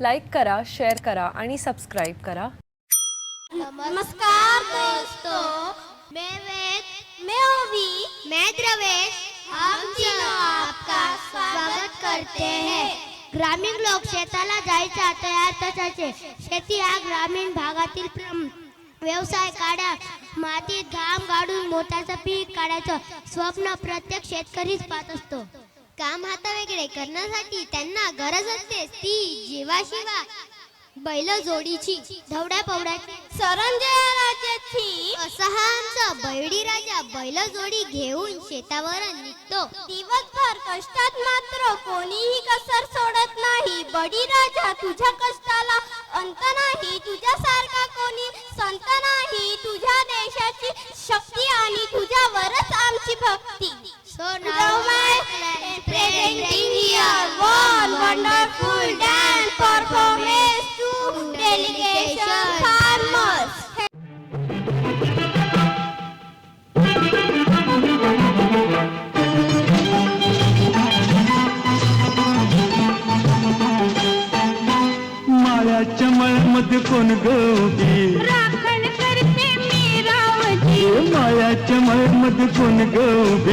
Like करा share करा आणि सबस्क्राईब करा. नमस्कार दोस्तों. मैं वेद मैं ओवी मैं द्रवेश. हम तीनों आपका स्वागत करते हैं. ग्रामीण लोक शेताला जायच्या तयार तसाचे शेती हा ग्रामीण भागातील प्रम- व्यवसाय काढा मातीत घाम गाडून मोठ्याचं पीक काढायचं. स्वप्न प्रत्येक शेतकरीच पाहत असतो. काम हाता वेगळे करण्यासाठी त्यांना गरज असते ती जीवाशिवा बैल जोडीची धवड्या पवड्याची सरंजया राजाची. असा हा आमचा बैडी राजा बैल जोडी घेऊन शेतावर निघतो. दिवसभर कष्टात मात्र कोणीही कसर सोडत नाही. बडी राजा तुझ्या कष्टाला अंत नाही. तुझ्यासारखा कोणी मळ्यामध्ये कोण गोबी राखण करते मी रावजी. माळ्याच्या मळ्यामध्ये कोण गोबी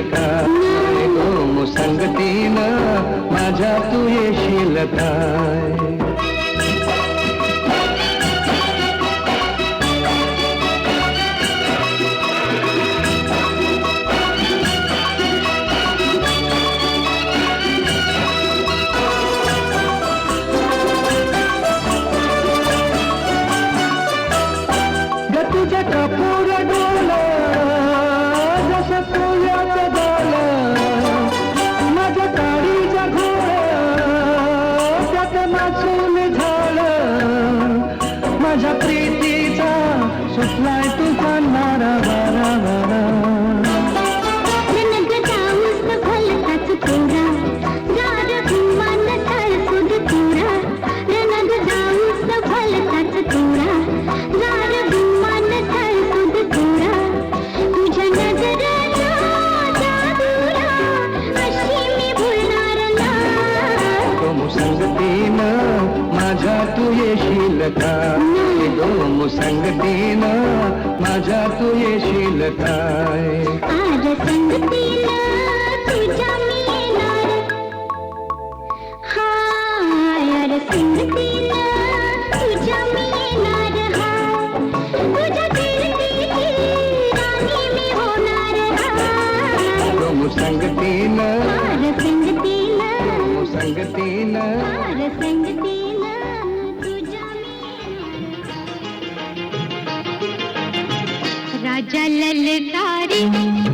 येशील काय गोमू संगतीनं माझ्या तू येशील काय ग येशील काय गोमू संगतीनं माझ्या तू येशील काय? आज संगतीला तुझ्या राजा ललकारी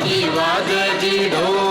वाजची ढोल